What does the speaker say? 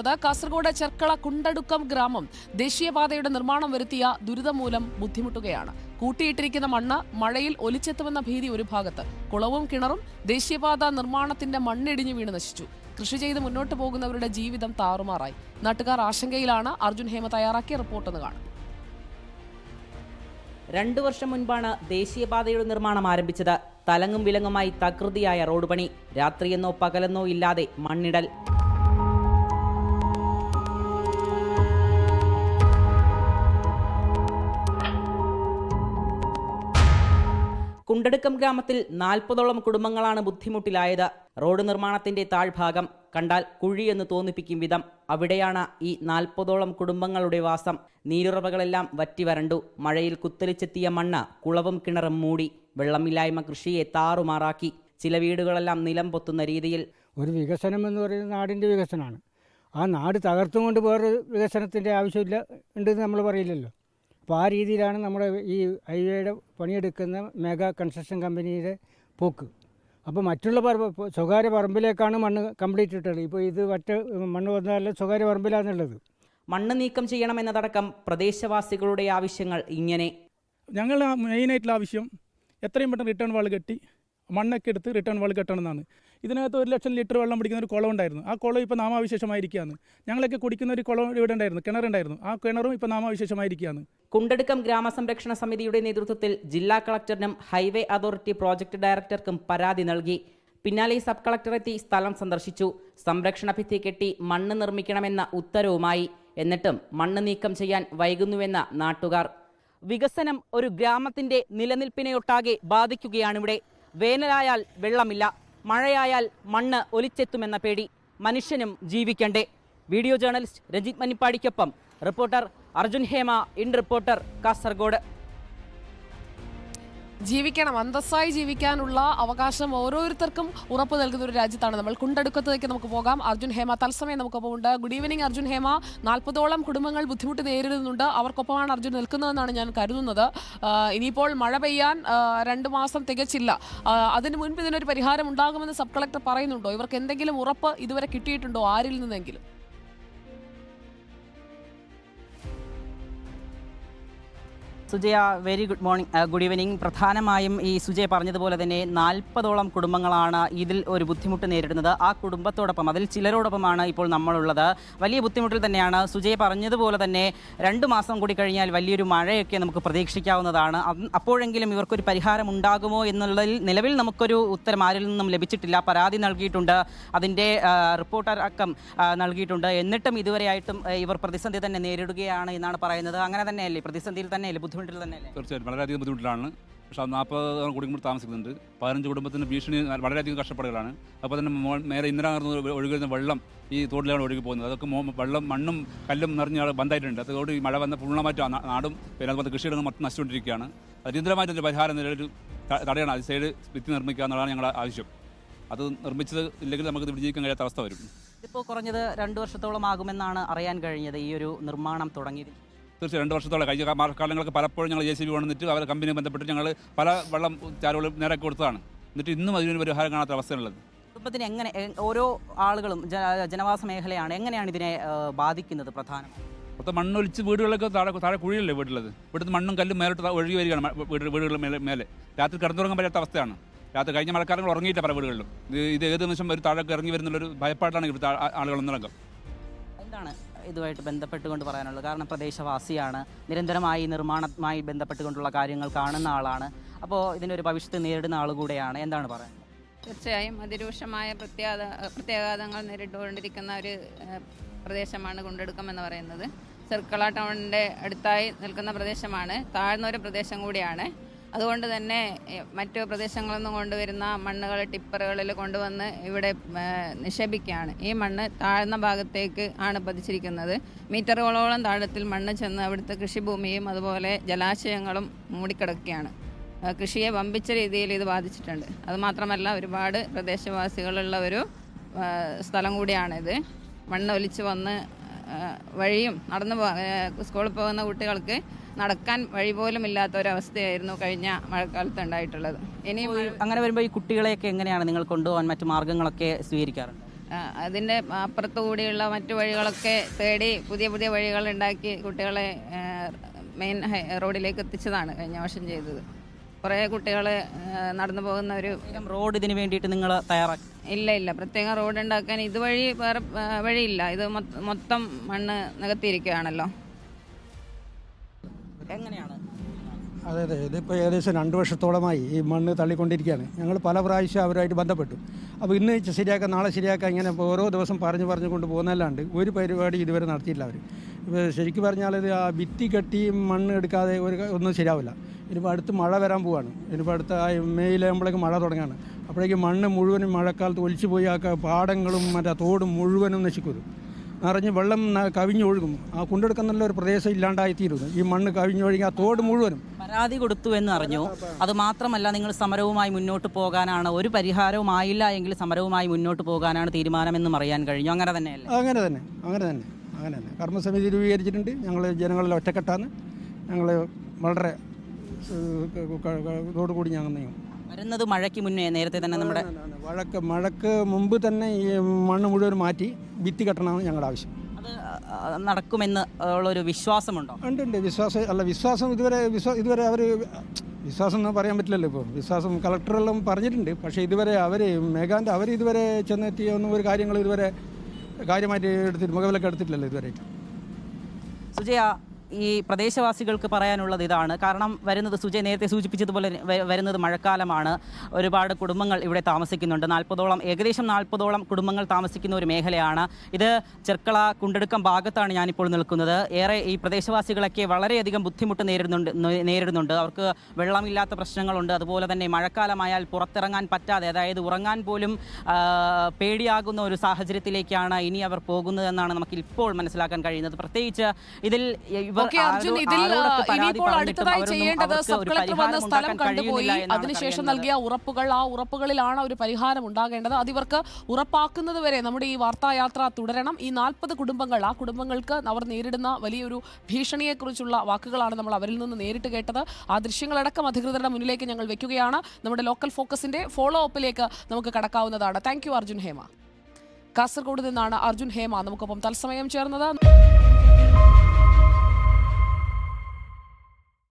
ത് കാസർഗോഡ് ചെർക്കള കുണ്ടടുക്കം ഗ്രാമം ദേശീയപാതയുടെ നിർമ്മാണം വരുത്തിയ ദുരിതം മൂലം ബുദ്ധിമുട്ടുകയാണ്. കൂട്ടിയിട്ടിരിക്കുന്ന മണ്ണ് മഴയിൽ ഒലിച്ചെത്തുമെന്ന ഭീതി ഒരു ഭാഗത്ത്. കുളവും കിണറും ദേശീയപാത നിർമ്മാണത്തിന്റെ മണ്ണിടിഞ്ഞു വീണ് നശിച്ചു. കൃഷി ചെയ്ത് മുന്നോട്ട് പോകുന്നവരുടെ ജീവിതം താറുമാറായി. നാട്ടുകാർ ആശങ്കയിലാണ്. അർജുൻ ഹേമ തയ്യാറാക്കിയ റിപ്പോർട്ടെന്ന് കാണാം. രണ്ടു വർഷം മുൻപാണ് ദേശീയപാതയുടെ നിർമ്മാണം ആരംഭിച്ചത്. തലങ്ങും വിലങ്ങുമായി തകൃതിയായ റോഡ് പണി. രാത്രിയെന്നോ പകലെന്നോ ഇല്ലാതെ മണ്ണിടൽ. കുണ്ടടുക്കം ഗ്രാമത്തിൽ നാൽപ്പതോളം കുടുംബങ്ങളാണ് ബുദ്ധിമുട്ടിലായത്. റോഡ് നിർമ്മാണത്തിന്റെ താഴ്ഭാഗം കണ്ടാൽ കുഴിയെന്ന് തോന്നിപ്പിക്കും വിധം. അവിടെയാണ് ഈ നാൽപ്പതോളം കുടുംബങ്ങളുടെ വാസം. നീരുറവകളെല്ലാം വറ്റിവരണ്ടു മഴയിൽ കുത്തലിച്ചെത്തിയ മണ്ണ് കുളവും കിണറും മൂടി വെള്ളമില്ലായ്മ കൃഷിയെ താറുമാറാക്കി. ചില വീടുകളെല്ലാം നിലം പൊത്തുന്ന രീതിയിൽ ഒരു വികസനം എന്ന് പറയുന്നത് നാടിന്റെ വികസനമാണ്. ആ നാട് തകർത്തും കൊണ്ട് വേറൊരു വികസനത്തിന്റെ ആവശ്യമില്ല ഉണ്ടെന്ന് നമ്മൾ പറയില്ലല്ലോ. അപ്പോൾ ആ രീതിയിലാണ് നമ്മുടെ ഈ ഹൈവേയുടെ പണിയെടുക്കുന്ന മെഗാ കൺസ്ട്രക്ഷൻ കമ്പനിയുടെ പോക്ക്. അപ്പോൾ മറ്റുള്ള പറമ്പ് സ്വകാര്യ പറമ്പിലേക്കാണ് മണ്ണ് കംപ്ലീറ്റ് ഇട്ടത്. ഇപ്പോൾ ഇത് മറ്റ് മണ്ണ് വന്നാലും സ്വകാര്യ പറമ്പിലാണെന്നുള്ളത് മണ്ണ് നീക്കം ചെയ്യണമെന്നതടക്കം പ്രദേശവാസികളുടെ ആവശ്യങ്ങൾ ഇങ്ങനെ. ഞങ്ങൾ മെയിനായിട്ടുള്ള ആവശ്യം എത്രയും പെട്ടെന്ന് റിട്ടേൺ വാൾ കെട്ടി മണ്ണൊക്കെ എടുത്ത് റിട്ടേൺ വാൾ കെട്ടണമെന്നാണ്. ഇതിനകത്ത് ഒരു ലക്ഷം ലിറ്റർ വെള്ളം പിടിക്കുന്ന ഒരു കുളം ഉണ്ടായിരുന്നു. ആ കുളം ഇപ്പോൾ നാമാവിശേഷമായിരിക്കുകയാണ്. ഞങ്ങളൊക്കെ കുടിക്കുന്ന ഒരു കുളം ഇവിടെ ഉണ്ടായിരുന്നു കിണറുണ്ടായിരുന്നു. ആ കിണറും ഇപ്പോൾ നാമാവിശേഷമായിരിക്കുകയാണ്. കുണ്ടടുക്കം ഗ്രാമസംരക്ഷണ സമിതിയുടെ നേതൃത്വത്തിൽ ജില്ലാ കളക്ടറിനും ഹൈവേ അതോറിറ്റി പ്രോജക്ട് ഡയറക്ടർക്കും പരാതി നൽകി. പിന്നാലെ സബ് കളക്ടർ എത്തി സ്ഥലം സന്ദർശിച്ചു. സംരക്ഷണ ഭിത്തി കെട്ടി മണ്ണ് നിർമ്മിക്കണമെന്ന ഉത്തരവുമായി. എന്നിട്ടും മണ്ണ് നീക്കം ചെയ്യാൻ വൈകുന്നുവെന്ന നാട്ടുകാർ. വികസനം ഒരു ഗ്രാമത്തിന്റെ നിലനിൽപ്പിനെയൊട്ടാകെ ബാധിക്കുകയാണിവിടെ. വേനലായാൽ വെള്ളമില്ല മഴയായാൽ മണ്ണ് ഒലിച്ചെത്തുമെന്ന പേടി മനുഷ്യനും ജീവിക്കണ്ടേ. Video journalist Ranjith മനിപ്പാടിക്കൊപ്പം reporter Arjun Hema in reporter Kasaragod. ജീവിക്കണം അന്തസ്സായി ജീവിക്കാനുള്ള അവകാശം ഓരോരുത്തർക്കും ഉറപ്പ് നൽകുന്ന ഒരു രാജ്യത്താണ് നമ്മൾ. കുണ്ടടുക്കത്തേക്ക് നമുക്ക് പോകാം. അർജുൻ ഹേമ തത്സമയം നമുക്കൊപ്പം ഉണ്ട് ഗുഡ് ഈവനിങ് അർജുൻ ഹേമ. നാൽപ്പതോളം കുടുംബങ്ങൾ ബുദ്ധിമുട്ട് നേരിടുന്നുണ്ട്. അവർക്കൊപ്പമാണ് അർജുൻ നിൽക്കുന്നതെന്നാണ് ഞാൻ കരുതുന്നത്. ഇനിയിപ്പോൾ മഴ പെയ്യാൻ രണ്ട് മാസം തികച്ചില്ല. അതിന് മുൻപ് ഇതിനൊരു പരിഹാരം ഉണ്ടാകുമെന്ന് സബ് കളക്ടർ പറയുന്നുണ്ടോ? ഇവർക്ക് എന്തെങ്കിലും ഉറപ്പ് ഇതുവരെ കിട്ടിയിട്ടുണ്ടോ? ആരിൽ നിന്നെങ്കിലും? Sujaya very good morning good evening പ്രധാനമായും ഈ സുജയ പറഞ്ഞതുപോലെ തന്നെ നാൽപ്പതോളം കുടുംബങ്ങളാണ് ഇതിൽ ഒരു ബുദ്ധിമുട്ട് നേരിടുന്നത്. ആ കുടുംബത്തോടൊപ്പം അതിൽ ചിലരോടൊപ്പമാണ് ഇപ്പോൾ നമ്മളുള്ളത്. വലിയ ബുദ്ധിമുട്ടിൽ തന്നെയാണ് സുജയ പറഞ്ഞതുപോലെ തന്നെ രണ്ട് മാസം കൂടി കഴിഞ്ഞാൽ വലിയൊരു മഴയൊക്കെ നമുക്ക് പ്രതീക്ഷിക്കാവുന്നതാണ്. അപ്പോഴെങ്കിലും ഇവർക്കൊരു പരിഹാരം ഉണ്ടാകുമോ എന്നുള്ളതിൽ നിലവിൽ നമുക്കൊരു ഉത്തരം ആരിൽ നിന്നും ലഭിച്ചിട്ടില്ല. പരാതി നൽകിയിട്ടുണ്ട്. അതിന്റെ റിപ്പോർട്ടർ അക്കം നൽകിയിട്ടുണ്ട്. എന്നിട്ടും ഇതുവരെയായിട്ടും ഇവർ പ്രതിസന്ധി തന്നെ നേരിടുകയാണ് എന്നാണ് പറയുന്നത്. അങ്ങനെ തന്നെയല്ലേ? പ്രതിസന്ധിയിൽ തന്നെയല്ലേ ബുദ്ധിമുട്ടിൽ തന്നെയല്ലേ? തീർച്ചയായിട്ടും. വളരെയധികം ബുദ്ധിമുട്ടിലാണ്. പക്ഷെ അത് നാൽപ്പത് കുടുംബം താമസിക്കുന്നുണ്ട്. പതിനഞ്ച് കുടുംബത്തിന് ഭീഷണി വളരെയധികം കഷ്ടപ്പാടുകളാണ്. അപ്പോൾ തന്നെ നേരെ ഇന്ദിരാനഗർന്ന് ഒഴുകുന്ന വെള്ളം ഈ തോട്ടിലാണ് ഒഴുകി പോകുന്നത്. അതൊക്കെ വെള്ളം മണ്ണും കല്ലും നിറഞ്ഞ ബന്ധമായിട്ടുണ്ട് അതോട് ഈ മഴ വന്ന പൂർണമായിട്ട് നാടും പിന്നെ അതുപോലെ കൃഷിയിടങ്ങൾ മൊത്തം നശിച്ചുകൊണ്ടിരിക്കുകയാണ്. അടിയന്തരമായിട്ടൊരു പരിഹാരം നിലവിൽ തടയണം അത് സൈഡ് ഭിത്തി നിർമ്മിക്കുക എന്നുള്ളതാണ് ഞങ്ങളുടെ ആവശ്യം. അത് നിർമ്മിച്ചത് ഇല്ലെങ്കിൽ നമുക്ക് ജീവിക്കാൻ കഴിയാത്ത അവസ്ഥ വരും. ഇപ്പോൾ കുറഞ്ഞത് രണ്ട് വർഷത്തോളം ആകുമെന്നാണ് അറിയാൻ കഴിഞ്ഞത്. ഈ ഒരു നിർമ്മാണം തുടങ്ങിയത് തീർച്ചയായും രണ്ട് വർഷത്തോളം കഴിഞ്ഞ. മാർക്കാലങ്ങൾക്ക് കാലങ്ങളൊക്കെ പലപ്പോഴും ഞങ്ങൾ ജെ സി ബി കൊണ്ടുവന്നിട്ട് അവരെ കമ്പനി ബന്ധപ്പെട്ട് ഞങ്ങൾ പല വെള്ളം ചാലുകളും നേരെ കൊടുത്തതാണ്. എന്നിട്ട് ഇന്നും അതിനൊരു പരിഹാരം കാണാത്ത അവസ്ഥയുള്ളത് കുടുംബത്തിന് എങ്ങനെ ഓരോ ആളുകളും ജന ജനവാസ മേഖലയാണ് എങ്ങനെയാണ് ഇതിനെ ബാധിക്കുന്നത് പ്രധാനം മൊത്തം മണ്ണൊലിച്ച് വീടുകളൊക്കെ താഴെ താഴെ കുഴിയല്ലേ വീട്ടിലത് ഇവിടുത്തെ മണ്ണും കല്ലും മേലോട്ട് ഒഴുകി വരികയാണ് വീട് വീടുകളുടെ മേലെ മേലെ. രാത്രി കിടന്നുറങ്ങാൻ പറ്റാത്ത അവസ്ഥയാണ്. രാത്രി കഴിഞ്ഞ മഴക്കാലങ്ങൾ ഉറങ്ങിയിട്ട് പല വീടുകളിലും. ഇത് ഇത് ഏത് നിമിഷം ഒരു താഴേക്ക് ഇറങ്ങി വരുന്നുള്ളൊരു ഭയപ്പാടാണ് ആളുകൾ ഒന്നടങ്കം. എന്താണ് ഇതുമായിട്ട് ബന്ധപ്പെട്ടുകൊണ്ട് പറയാനുള്ളത്. കാരണം പ്രദേശവാസിയാണ്. നിരന്തരമായി നിർമ്മാണവുമായി ബന്ധപ്പെട്ടുകൊണ്ടുള്ള കാര്യങ്ങൾ കാണുന്ന ആളാണ്. അപ്പോൾ ഇതിനൊരു ഭവിഷ്യത്ത് നേരിടുന്ന ആൾ കൂടെയാണ്. എന്താണ് പറയുന്നത് തീർച്ചയായും അതിരൂക്ഷമായ പ്രത്യാഘാത പ്രത്യാഘാതങ്ങൾ നേരിട്ടുകൊണ്ടിരിക്കുന്ന ഒരു പ്രദേശമാണ് കൊണ്ടെടുക്കം എന്ന് പറയുന്നത്. ചെർക്കള ടൗണിന്റെ അടുത്തായി നിൽക്കുന്ന പ്രദേശമാണ്. താഴ്ന്ന ഒരു പ്രദേശം കൂടിയാണ്. അതുകൊണ്ട് തന്നെ മറ്റു പ്രദേശങ്ങളിൽ നിന്ന് കൊണ്ടുവരുന്ന മണ്ണുകൾ ടിപ്പറുകളിൽ കൊണ്ടുവന്ന് ഇവിടെ നിക്ഷേപിക്കുകയാണ്. ഈ മണ്ണ് താഴ്ന്ന ഭാഗത്തേക്ക് ആണ് പതിച്ചിരിക്കുന്നത്. മീറ്ററുകളോളം താഴത്തിൽ മണ്ണ് ചെന്ന് അവിടുത്തെ കൃഷിഭൂമിയും അതുപോലെ ജലാശയങ്ങളും മൂടിക്കിടക്കുകയാണ്. കൃഷിയെ വമ്പിച്ച രീതിയിൽ ഇത് ബാധിച്ചിട്ടുണ്ട്. അതുമാത്രമല്ല ഒരുപാട് പ്രദേശവാസികളുള്ള ഒരു സ്ഥലം കൂടിയാണിത്. മണ്ണ് ഒലിച്ച് വന്ന് വഴിയും നടന്നു സ്കൂളിൽ പോകുന്ന കുട്ടികൾക്ക് നടക്കാൻ വഴി പോലും ഇല്ലാത്ത ഒരവസ്ഥയായിരുന്നു കഴിഞ്ഞ മഴക്കാലത്ത് ഉണ്ടായിട്ടുള്ളത്. ഇനി അങ്ങനെ വരുമ്പോൾ ഈ കുട്ടികളെയൊക്കെ എങ്ങനെയാണ് നിങ്ങൾ കൊണ്ടുപോകാൻ മറ്റു മാർഗങ്ങളൊക്കെ സ്വീകരിക്കാറുണ്ട്? അതിന്റെ അപ്പുറത്തു കൂടിയുള്ള മറ്റു വഴികളൊക്കെ തേടി പുതിയ പുതിയ വഴികൾ ഉണ്ടാക്കി കുട്ടികളെ മെയിൻ റോഡിലേക്ക് എത്തിച്ചതാണ് കഴിഞ്ഞ വർഷം ചെയ്തത്. കുറേ കുട്ടികൾ നടന്നു പോകുന്ന ഒരു റോഡ് ഇതിന് വേണ്ടിയിട്ട് നിങ്ങൾ തയ്യാറാക്കി. ഇല്ല ഇല്ല. പ്രത്യേക റോഡ് ഉണ്ടാക്കാൻ ഇതുവഴി വേറെ വഴിയില്ല. ഇത് മൊത്തം മണ്ണ് നികത്തിയിരിക്കുകയാണല്ലോ. എങ്ങനെയാണ്? അതെ അതെ. ഇതിപ്പോൾ ഏകദേശം രണ്ട് വർഷത്തോളമായി ഈ മണ്ണ് തള്ളിക്കൊണ്ടിരിക്കുകയാണ്. ഞങ്ങൾ പല പ്രാവശ്യം അവരുമായിട്ട് ബന്ധപ്പെട്ടു. അപ്പോൾ ഇന്ന് ശരിയാക്കാം നാളെ ശരിയാക്കാം ഇങ്ങനെ ഓരോ ദിവസം പറഞ്ഞു പറഞ്ഞു കൊണ്ട് പോകുന്നതല്ലാണ്ട് ഒരു പരിപാടി ഇതുവരെ നടത്തിയില്ല അവർ ഇപ്പോൾ ശരിക്കും പറഞ്ഞാൽ ഇത് ആ ഭിത്തി കെട്ടി മണ്ണ് എടുക്കാതെ ഒരു ഒന്നും ശരിയാവില്ല. ഇനിയിപ്പോൾ അടുത്ത് മഴ വരാൻ പോവാണ്. ഇനിയിപ്പോൾ അടുത്ത ആ മെയ്യിലാകുമ്പോഴേക്കും മഴ തുടങ്ങുകയാണ് അപ്പോഴേക്കും മണ്ണ് മുഴുവനും മഴക്കാലത്ത് ഒലിച്ചു പോയി ആ പാടങ്ങളും മറ്റേ തോടും മുഴുവനും നശിക്കും നിറഞ്ഞ് വെള്ളം കവിഞ്ഞൊഴുകും ആ കൊണ്ടെടുക്കുന്നുള്ള ഒരു പ്രദേശം ഇല്ലാണ്ടായിത്തീരുന്നു. ഈ മണ്ണ് കവിഞ്ഞൊഴുകി ആ തോട് മുഴുവനും. പരാതി കൊടുത്തു എന്ന് അറിഞ്ഞു. അത് മാത്രമല്ല നിങ്ങൾ സമരവുമായി മുന്നോട്ട് പോകാനാണ് ഒരു പരിഹാരവും ആയില്ല എങ്കിൽ സമരവുമായി മുന്നോട്ട് പോകാനാണ് തീരുമാനമെന്നും അറിയാൻ കഴിഞ്ഞു. അങ്ങനെ തന്നെയല്ലേ? അങ്ങനെ തന്നെ. അങ്ങനെ തന്നെ. അങ്ങനെ തന്നെ. കർമ്മസമിതി രൂപീകരിച്ചിട്ടുണ്ട്. ഞങ്ങൾ ജനങ്ങളിൽ ഒറ്റക്കെട്ടാണ്. ഞങ്ങൾ വളരെ ഇതോടുകൂടി ഞങ്ങൾ നീങ്ങും. വരുന്നത് മഴയ്ക്ക് മുന്നേ നേരത്തെ തന്നെ നമ്മുടെ മഴക്ക് മഴക്ക് മുമ്പ് തന്നെ ഈ മണ്ണ് മുഴുവൻ മാറ്റി. ഭിത്തി കെട്ടണമെന്ന് ഞങ്ങളുടെ ആവശ്യം. അത് നടക്കുമെന്ന് ഉള്ളൊരു വിശ്വാസമുണ്ടോ? ഉണ്ട് ഉണ്ട്. വിശ്വാസം അല്ല വിശ്വാസം ഇതുവരെ വിശ്വാസം ഇതുവരെ അവർ വിശ്വാസം എന്ന് പറയാൻ പറ്റില്ലല്ലോ ഇപ്പോൾ വിശ്വാസം കളക്ടറെല്ലാം പറഞ്ഞിട്ടുണ്ട്. പക്ഷേ ഇതുവരെ അവർ മേഘാന്റെ അവർ ഇതുവരെ ചെന്നെത്തിയ ഒന്നും ഒരു കാര്യങ്ങൾ ഇതുവരെ കാര്യമായിട്ട് എടുത്തിട്ട് മുഖവിലൊക്കെ എടുത്തിട്ടില്ലല്ലോ ഇതുവരെ സുജയ ഈ പ്രദേശവാസികൾക്ക് പറയാനുള്ളത് ഇതാണ്. കാരണം വരുന്നത് സുജയ് നേരത്തെ സൂചിപ്പിച്ചതുപോലെ വരുന്നത് മഴക്കാലമാണ്. ഒരുപാട് കുടുംബങ്ങൾ ഇവിടെ താമസിക്കുന്നുണ്ട്. നാൽപ്പതോളം ഏകദേശം നാൽപ്പതോളം കുടുംബങ്ങൾ താമസിക്കുന്ന ഒരു മേഖലയാണ്. ഇത് ചെർക്കള കുണ്ടെടുക്കം ഭാഗത്താണ് ഞാനിപ്പോൾ നിൽക്കുന്നത്. ഏറെ ഈ പ്രദേശവാസികളൊക്കെ വളരെയധികം ബുദ്ധിമുട്ട് നേരിടുന്നുണ്ട് നേരിടുന്നുണ്ട്. അവർക്ക് വെള്ളമില്ലാത്ത പ്രശ്നങ്ങളുണ്ട്. അതുപോലെ തന്നെ മഴക്കാലമായാൽ പുറത്തിറങ്ങാൻ പറ്റാതെ അതായത് ഉറങ്ങാൻ പോലും പേടിയാകുന്ന ഒരു സാഹചര്യത്തിലേക്കാണ് ഇനി അവർ പോകുന്നതെന്നാണ് നമുക്ക് ഇപ്പോൾ മനസ്സിലാക്കാൻ കഴിയുന്നത്. പ്രത്യേകിച്ച് ഇതിൽ ഓക്കെ അർജുൻ ഇതിൽ ഇനിയിപ്പോൾ അടുത്തതായി ചെയ്യേണ്ടത് സബ് കളക്ടർ വന്ന സ്ഥലം കണ്ടുപോയി അതിനുശേഷം. നൽകിയ ഉറപ്പുകൾ ആ ഉറപ്പുകളിലാണ് ഒരു പരിഹാരം ഉണ്ടാകേണ്ടത്. അതിവർക്ക് ഉറപ്പാക്കുന്നത് വരെ നമ്മുടെ ഈ വാർത്തായാത്ര തുടരണം. ഈ നാൽപ്പത് കുടുംബങ്ങൾ ആ കുടുംബങ്ങൾക്ക് അവർ നേരിടുന്ന വലിയൊരു ഭീഷണിയെക്കുറിച്ചുള്ള വാക്കുകളാണ് നമ്മൾ അവരിൽ നിന്ന് നേരിട്ട് കേട്ടത്. ആ ദൃശ്യങ്ങളടക്കം അധികൃതരുടെ മുന്നിലേക്ക് ഞങ്ങൾ വെക്കുകയാണ്. നമ്മുടെ ലോക്കൽ ഫോക്കസിന്റെ ഫോളോ അപ്പിലേക്ക് നമുക്ക് കടക്കാവുന്നതാണ്. Thank you Arjun Hema. Kasaragod നിന്നാണ് അർജുൻ ഹേമ. നമുക്കൊപ്പം തത്സമയം ചേർന്നത്.